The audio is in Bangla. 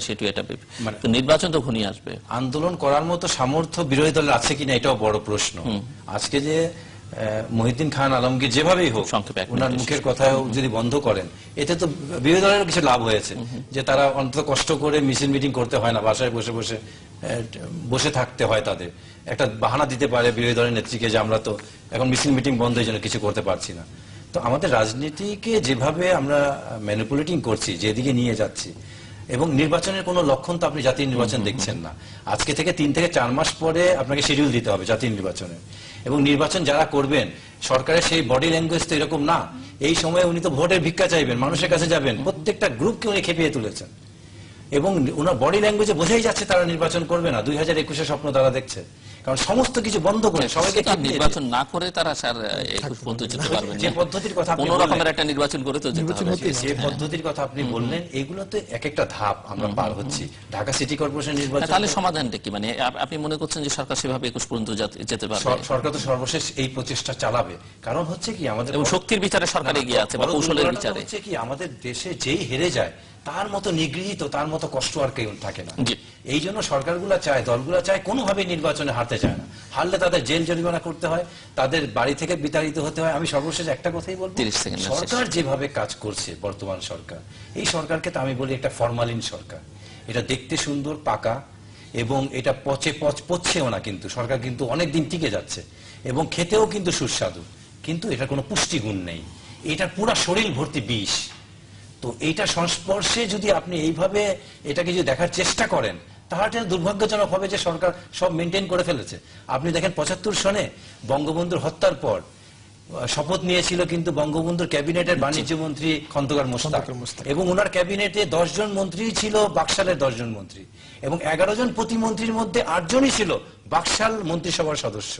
সেটু এটা ভেবে। মানে- নির্বাচন তো ঘনিয়ে আসবে। আন্দোলন করার মতো সামর্থ্য বিরোধী দলের আছে কিনা এটাও বড় প্রশ্ন। আজকে যে মহিউদ্দিন খান আলমকে যেভাবেই হোক ওনার মুখের কথাও যদি বন্ধ করেন এতে তো বিরোধী দলের কিছু লাভ হয়েছে। যে তারা অন্তত কষ্ট করে মিছিল মিটিং করতে হয় না বাসায় বসে বসে বসে থাকতে হয় তাদের। একটা বাহানা দিতে পারে বিরোধী দলের নেত্রীকে যে আমরা তো এখন মিছিল মিটিং বন্ধ এই জন্য কিছু করতে পারছি না। তো আমাদের রাজনীতিকে যেভাবে আমরা ম্যানিপুলেটিং করছি যেদিকে নিয়ে যাচ্ছি এবং নির্বাচনের কোনো লক্ষণ তো আপনি জাতীয় নির্বাচন দেখছেন না। আজকে থেকে তিন থেকে চার মাস পরে আপনাকে শিডিউল দিতে হবে জাতীয় নির্বাচনের এবং নির্বাচন যারা করবেন, সরকারের সেই বডি ল্যাঙ্গুয়েজ তো এরকম না। এই সময়ে উনি তো ভোটের ভিক্ষা চাইবেন, মানুষের কাছে যাবেন। প্রত্যেকটা গ্রুপকে উনি খেপিয়ে তুলেছেন। এবং ওনার বডি ল্যাঙ্গুয়েজে বোঝাই যাচ্ছে তারা নির্বাচন করবে না। দুই হাজার একুশে স্বপ্ন তারা দেখছে। কারণ সমস্ত কিছু বন্ধ করে সবাইকে নির্বাচন না করে তারা স্যার একুশ পর্যন্ত যেতে পারবেন যে পদ্ধতির কথা কোন রকমের একটা নির্বাচন করে তো যে পদ্ধতির কথা আপনি বললেন এগুলো তো এক একটা ধাপ আমরা পার হচ্ছি। ঢাকা সিটি কর্পোরেশন নির্বাচন তাহলে সমাধানটা কি? মানে আপনি মনে করছেন যে সরকার সেভাবে একুশ পর্যন্ত যেতে পারবে? সরকার তো সর্বশেষ এই প্রচেষ্টা চালাবে। কারণ হচ্ছে কি আমাদের এবং শক্তির বিচারে সরকার এগিয়ে আছে বা কৌশলের বিচারে। হচ্ছে কি আমাদের দেশে যেই হেরে যায় তার মতো নিগৃহীত তার মতো কষ্ট আর কেউ থাকে না। এই জন্য সরকারগুলো চায় দলগুলো চায় কোনোভাবে নির্বাচনে হারতে চায় না। হারলে তাদের জেল জরিমানা করতে হয় তাদের বাড়ি থেকে বিতাড়িত হতে হয়। আমি সর্বশেষ একটা কথাই বলব 30 সেকেন্ড শেষ। সরকার যেভাবে কাজ করছে বর্তমান সরকার এই সরকারকে তো আমি বলি একটা ফরমালিন সরকার। এটা দেখতে সুন্দর পাকা এবং এটা পচে পচ পচছেও না কিন্তু। সরকার কিন্তু অনেক দিন টিকে যাচ্ছে এবং খেতেও কিন্তু সুস্বাদু কিন্তু এটা কোনো পুষ্টিগুণ নেই। এটা পুরা শরীর ভর্তি বিষ। তো এইটা সংস্পর্শে যদি আপনি এইভাবে এটাকে যদি দেখার চেষ্টা করেন তাহলে এটা দুর্ভাগ্যজনক হবে যে সরকার সব মেনটেন করে ফেলেছে। আপনি দেখেন পঁচাত্তর সনে বঙ্গবন্ধুর হত্যার পর শপথ নিয়েছিল কিন্তু বঙ্গবন্ধুর ক্যাবিনেটের বাণিজ্য মন্ত্রী খন্দকার মোস্তাক এবং ওনার ক্যাবিনেটে দশজন মন্ত্রী ছিল বাকশালের দশজন মন্ত্রী। এবং এগারো জন প্রতিমন্ত্রীর মধ্যে আটজনই ছিল বাকশাল মন্ত্রিসভার সদস্য।